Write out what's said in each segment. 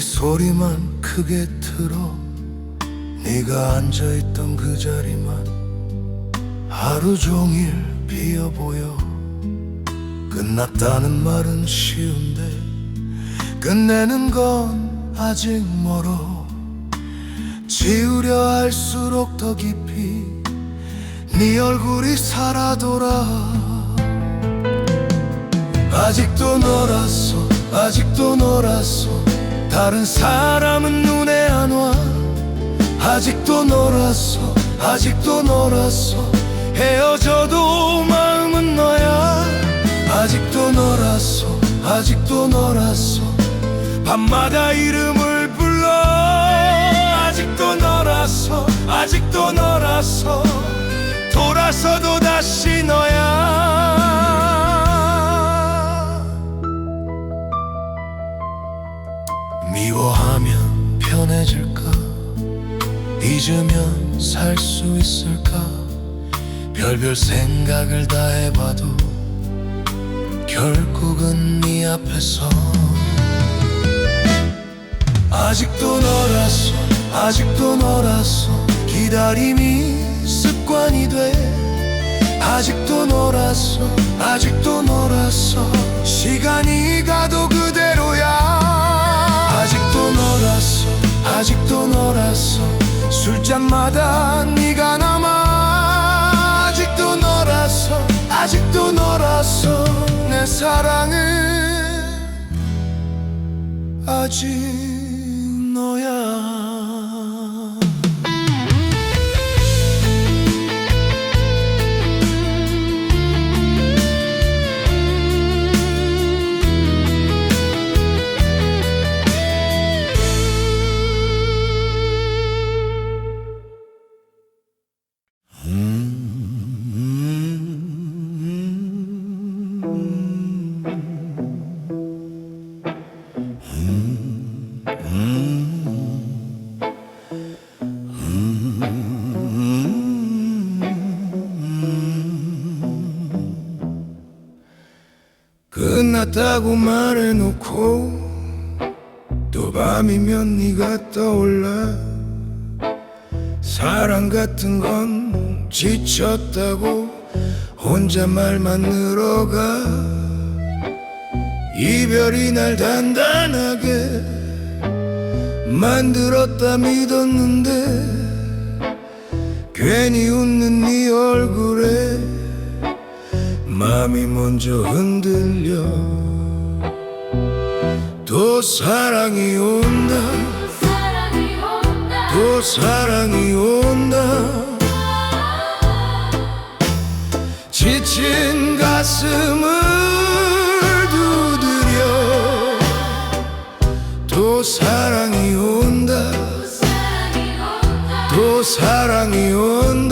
소리만 크게 틀어 네가 앉아있던 그 자리만 하루 종일 비어 보여. 끝났다는 말은 쉬운데 끝내는 건 아직 멀어. 지우려 할수록 더 깊이 네 얼굴이 살아 돌아. 아직도 너라서 아직도 너라서 다른 사람은 눈에 안 와. 아직도 너라서 아직도 너라서 헤어져도 마음은 너야. 아직도 너라서 아직도 너라서 밤마다 이름을 불러. 아직도 너라서 아직도 너라서 돌아서도 다시 너야 잊으면 살 수 있을까? 별별 생각을 다 해봐도 결국은 네 앞에서. 아직도 너라서 아직도 너라서 기다림이 습관이 돼. 아직도 너라서 아직도 너라서 시간이 가도 그대로야 술잔마다 네가 남아 아직도 너라서 아직도 너라서 내 사랑은 아직 끝났다고 말해놓고 또 밤이면 네가 떠올라. 사랑 같은 건 지쳤다고 혼자 말만 늘어가. 이별이 날 단단하게 만들었다 믿었는데 괜히 웃는 네 얼굴에 마음이 먼저 흔들려. 또 사랑이 온다. 또 사랑이 온다. 지친 가슴을 두드려. 또 사랑이 온다. 또 사랑이 온다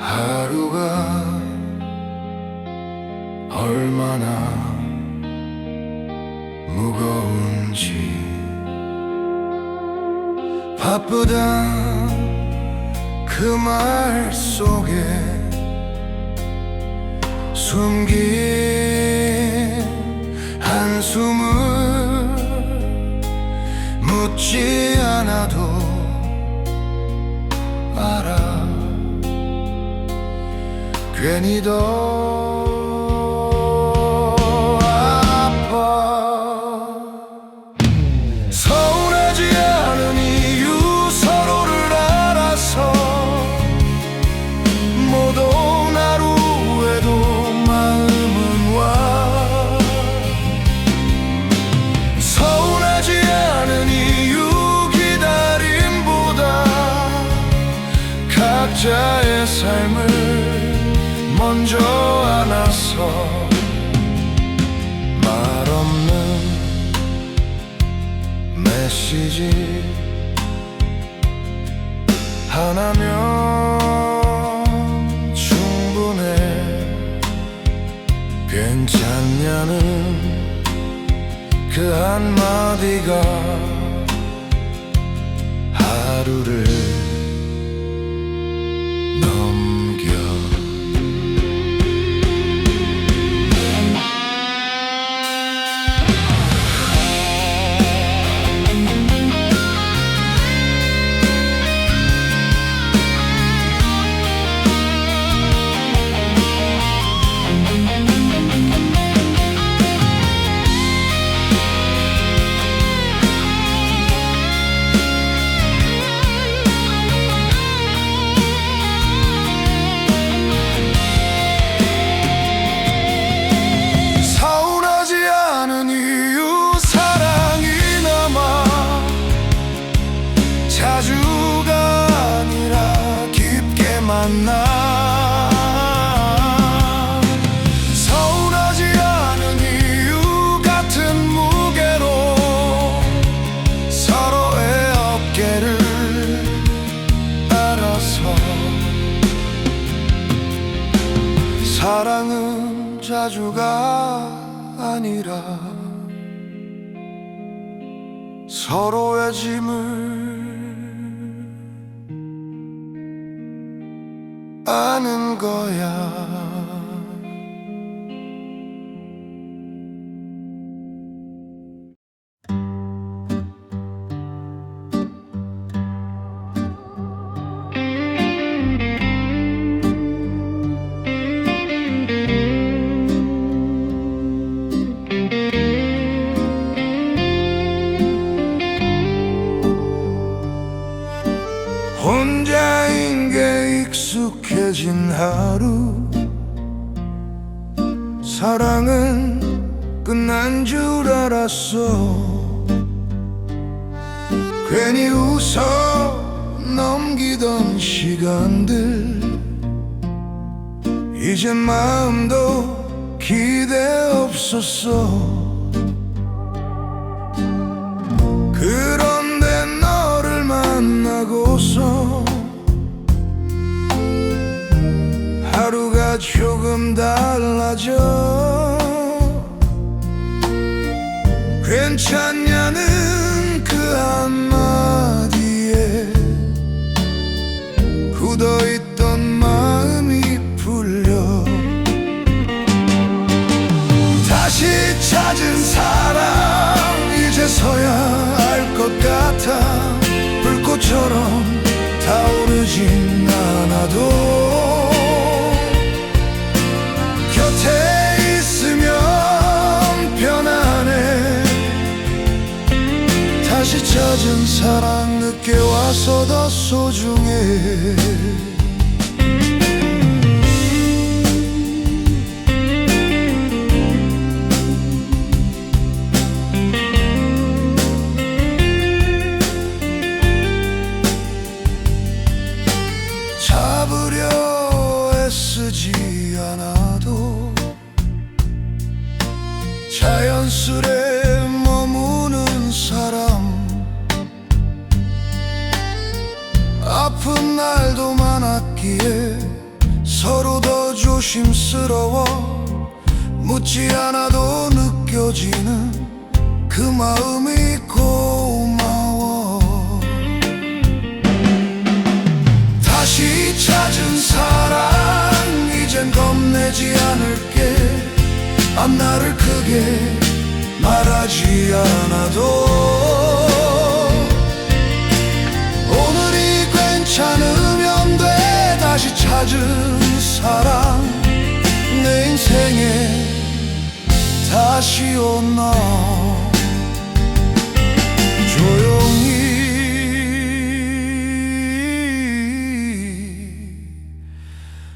하루가 얼마나 무거운지. 바쁘다 그 말 속에 숨긴 한숨을 묻지 않아도 괜히 더 한마디가 하루를 서로의 짐을 아는 거야. 넘기던 시간들. 이젠 마음도 기대 없었어. 그런데 너를 만나고서 하루가 조금 달라져. 괜찮 것 같아. 불꽃처럼 타오르진 않아도 곁에 있으면 편안해. 다시 찾은 사랑 늦게 와서 더 소중해 자연스레 머무는 사람. 아픈 날도 많았기에 서로 더 조심스러워. 묻지 않아도 느껴지는 그 마음이 고마워. 다시 찾은 사랑 이젠 겁내지 않을게 앞날을 크게 말하지 않아도 오늘이 괜찮으면 돼. 다시 찾은 사랑 내 인생에 다시 온너. 조용히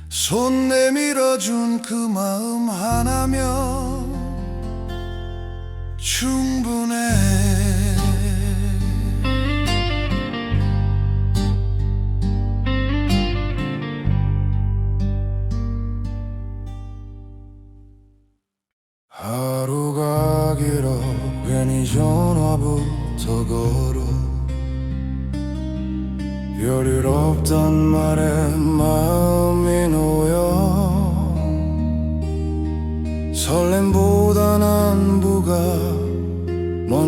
손 내밀어 준 그 마음 하나면 충분해. 하루가 길어 괜히 전화부터 걸어. 별일 없단 말에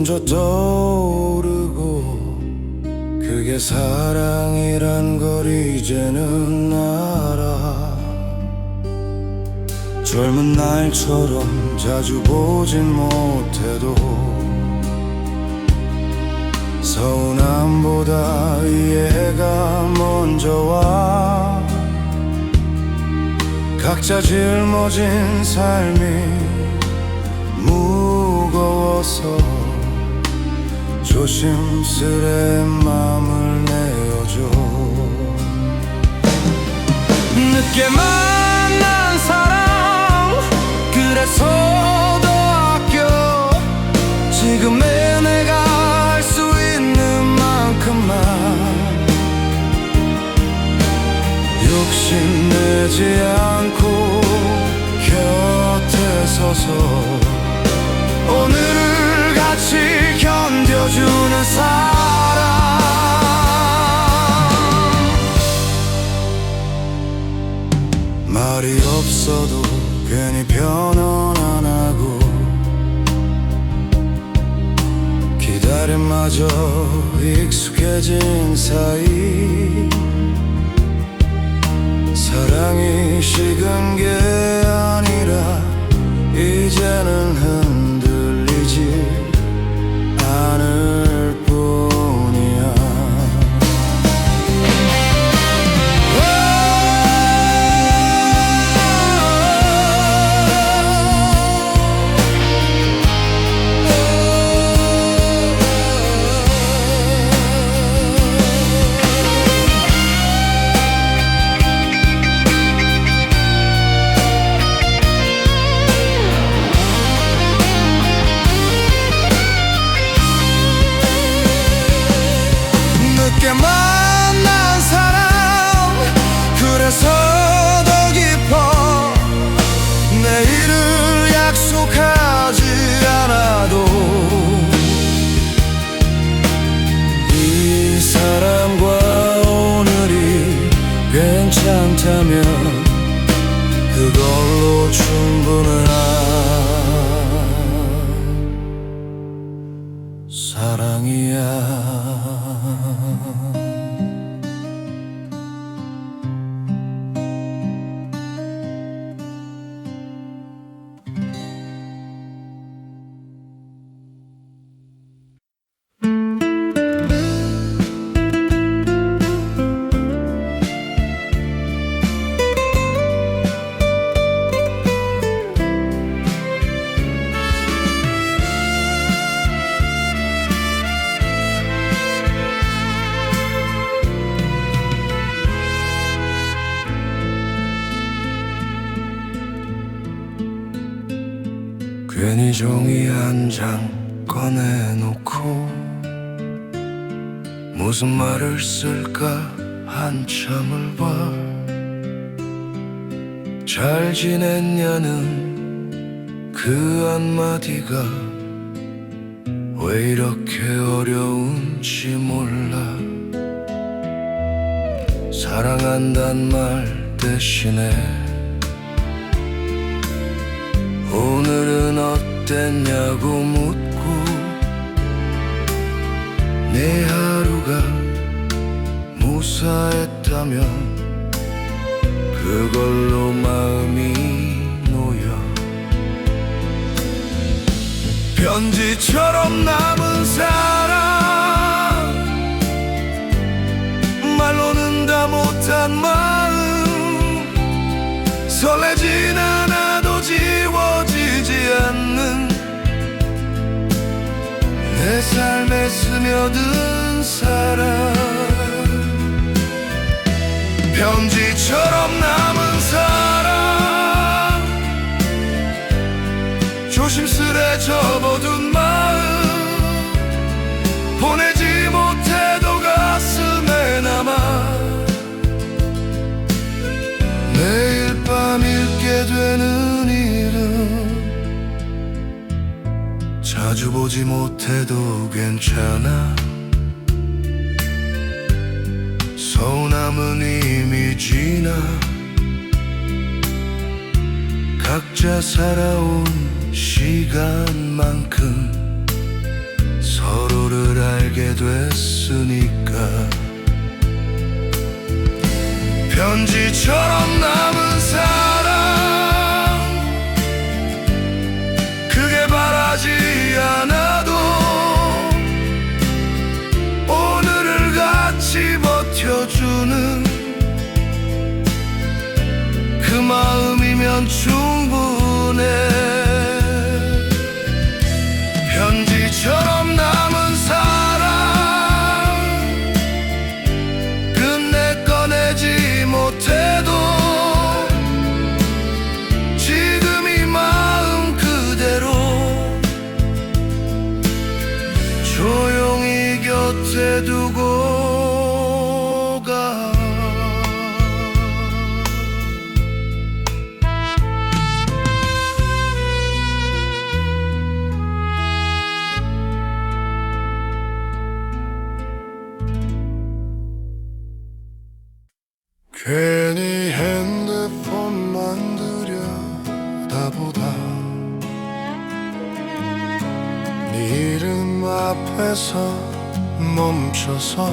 먼저 떠오르고 그게 사랑이란 걸 이제는 알아. 젊은 날처럼 자주 보진 못해도 서운함보다 이해가 먼저 와. 각자 짊어진 삶이 무거워서 조심스레 마음을 내어줘. 늦게 만난 사람 그래서 더 아껴. 지금의 내가 할 수 있는 만큼만. 욕심내지 않고 곁에 서서 오늘을 같이 견뎌 주는 사람. 말이 없어도 괜히 변원 안 하고 기다림마저 익숙해진 사이. 사랑이 식은 게 아니라 이제는 무슨 말을 쓸까 한참을 봐. 잘 지냈냐는 그 한마디가 왜 이렇게 어려운지 몰라. 사랑한단 말 대신에 오늘은 어땠냐고 묻고 내 하루 가 무사했다면 그걸로 마음이 놓여. 편지처럼 남은 사랑 말로는 다 못한 마음. 설레진 않아도 지워지지 않는 내 삶에 스며든 사랑. 편지처럼 남은 사랑. 조심스레 접어둔 마음. 보내지 못해도 가슴에 남아. 매일 밤 읽게 되는 이름 자주 보지 못해도 괜찮아 서운함은 이미 지나. 각자 살아온 시간만큼 서로를 알게 됐으니까. 편지처럼 남은 사랑 마 괜히 핸드폰 만 들여다보다. 네 이름 앞에서 멈춰서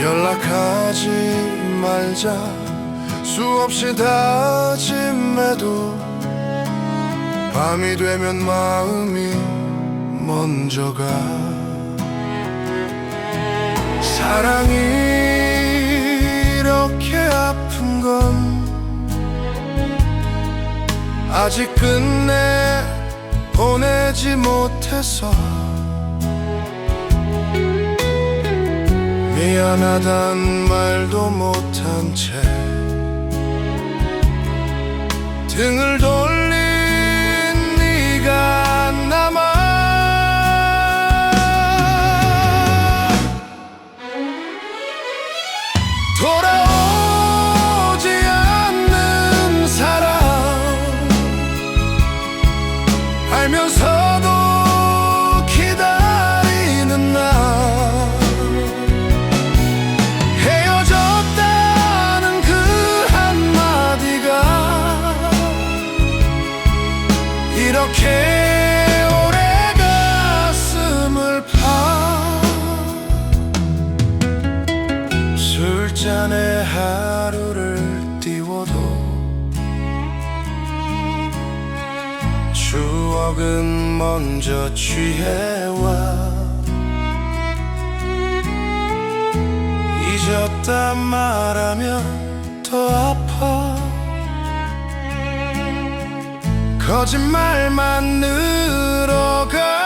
연락하지 말자. 수없이 다짐해도 밤이 되면 마음이 먼저 가 사랑이 이렇게 아픈 건 아직 끝내 보내지 못해서. 미안하단 말도 못한 채 등을 돌 이렇게 오래 가슴을 파. 술잔에 하루를 띄워도 추억은 먼저 취해와. 잊었다 말하면 더 아파 거짓말만 늘어가